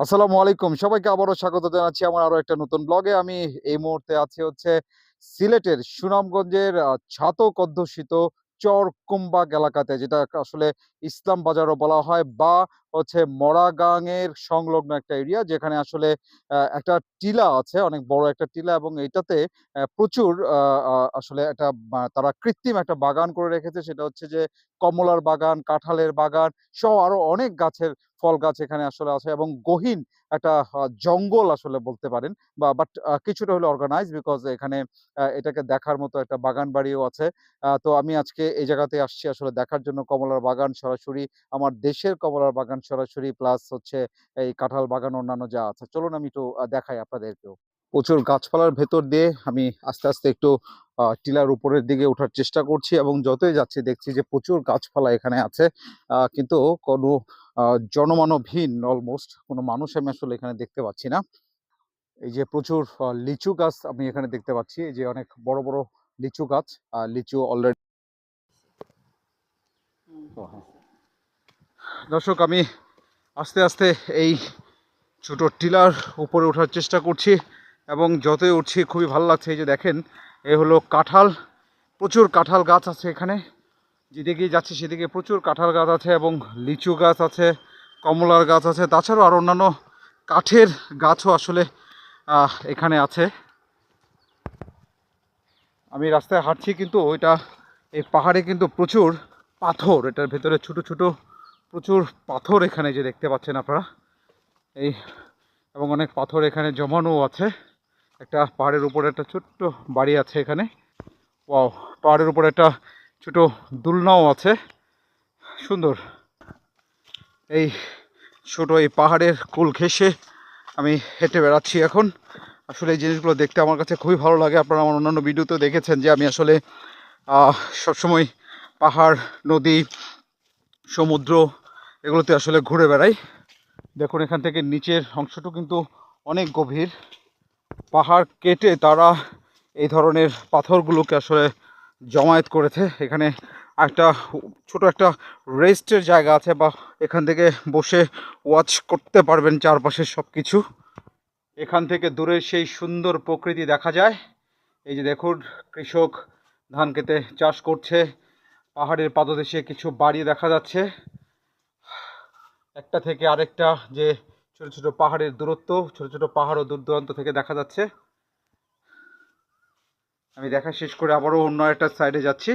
আসসালামু আলাইকুম। সবাইকে আবারও স্বাগত জানাচ্ছি আমার আরও একটা নতুন ব্লগে। আমি এই মুহূর্তে আছি হচ্ছে সিলেটের সুনামগঞ্জের ছাতক অধ্যুষিত চর কুম্বাগ এলাকাতে, যেটা আসলে ইসলাম বাজারও বলা হয় বা হচ্ছে মরাগাংয়ের সংলগ্ন একটা এরিয়া যেখানে আসলে একটা টিলা আছে, অনেক বড় একটা টিলা এবং এটাতে প্রচুর আসলে একটা তারা কৃত্রিম একটা বাগান করে রেখেছে। সেটা হচ্ছে যে কমলার বাগান, কাঁঠালের বাগান সহ আরও অনেক গাছের ফল গাছ এখানে আসলে আছে এবং গহীন একটা জঙ্গল আসলে বলতে পারেন বা, বাট কিছুটা হলে অর্গানাইজ বিকজ এখানে এটাকে দেখার মতো একটা বাগান বাড়িও আছে। তো আমি আজকে এই জায়গাতে আসছি আসলে দেখার জন্য কমলার বাগান সরাসরি আমার দেশের কমলার বাগান সরাসরি প্লাস হচ্ছে এই কাঁঠাল বাগান অন্যান্য যা আছে। চলুন আমি একটু দেখাই আপনাদেরকেও। প্রচুর গাছপালার ভেতর দিয়ে আমি আস্তে আস্তে একটু টিলার উপরের দিকে ওঠার চেষ্টা করছি এবং যতই যাচ্ছি দেখছি যে প্রচুর গাছপালা এখানে আছে। কিন্তু কোনো জনমানবহীন অলমোস্ট কোনো মানুষ আমি আসলে এখানে দেখতে পাচ্ছি না। এই যে প্রচুর লিচু গাছ আমি এখানে দেখতে পাচ্ছি। এই যে অনেক বড় বড় লিচু গাছ লিচু অলরেডি দর্শক আমি আস্তে আস্তে এই ছোট টিলার উপরে ওঠার চেষ্টা করছি এবং যতই উঠছি খুবই ভালো লাগছে। এই যে দেখেন, এ হলো কাঁঠাল। প্রচুর কাঁঠাল গাছ আছে এখানে। যেদিকে যাচ্ছি সেদিকে প্রচুর কাঁঠাল গাছ আছে এবং লিচু গাছ আছে, কমলার গাছ আছে। তাছাড়াও আর অন্যান্য কাঠের গাছও আসলে এখানে আছে। আমি রাস্তায় হাঁটছি কিন্তু ওইটা, এই পাহাড়ে কিন্তু প্রচুর পাথর। এটার ভেতরে ছোট ছোট প্রচুর পাথর এখানে যে দেখতে পাচ্ছেন আপনারা। এই এবং অনেক পাথর এখানে জমানো আছে। একটা পাহাড়ের উপরে একটা ছোট্ট বাড়ি আছে এখানে। ওয়াও, পাহাড়ের উপরে একটা ছোট দুলনাও আছে। সুন্দর। এই ছোট এই পাহাড়ের কুল ঘেঁষে আমি হেঁটে বেড়াচ্ছি এখন। আসলে এই জিনিসগুলো দেখতে আমার কাছে খুবই ভালো লাগে। আপনারা আমার অন্যান্য ভিডিওতেও দেখেছেন যে আমি আসলে সবসময় পাহাড়, নদী, সমুদ্র এগুলোতে আসলে ঘুরে বেড়াই। দেখুন, এখান থেকে নিচের অংশটু কিন্তু অনেক গভীর। পাহাড় কেটে তারা এই ধরনের পাথরগুলোকে আসলে জমায়েত করেছে। এখানে একটা ছোট একটা রেস্টের জায়গা আছে বা এখান থেকে বসে ওয়াচ করতে পারবেন চারপাশের সব কিছু এখান থেকে দূরে সেই সুন্দর প্রকৃতি দেখা যায়। এই যে দেখুন, কৃষক ধান খেতে চাষ করছে। পাহাড়ের পাদদেশে কিছু বাড়ি দেখা যাচ্ছে। একটা থেকে আরেকটা যে ছোট ছোট পাহাড়ের দূরত্ব, ছোট ছোট পাহাড়ও দূর দূরান্ত থেকে দেখা যাচ্ছে। আমি দেখা শেষ করে আবারও অন্য একটা সাইডে যাচ্ছি।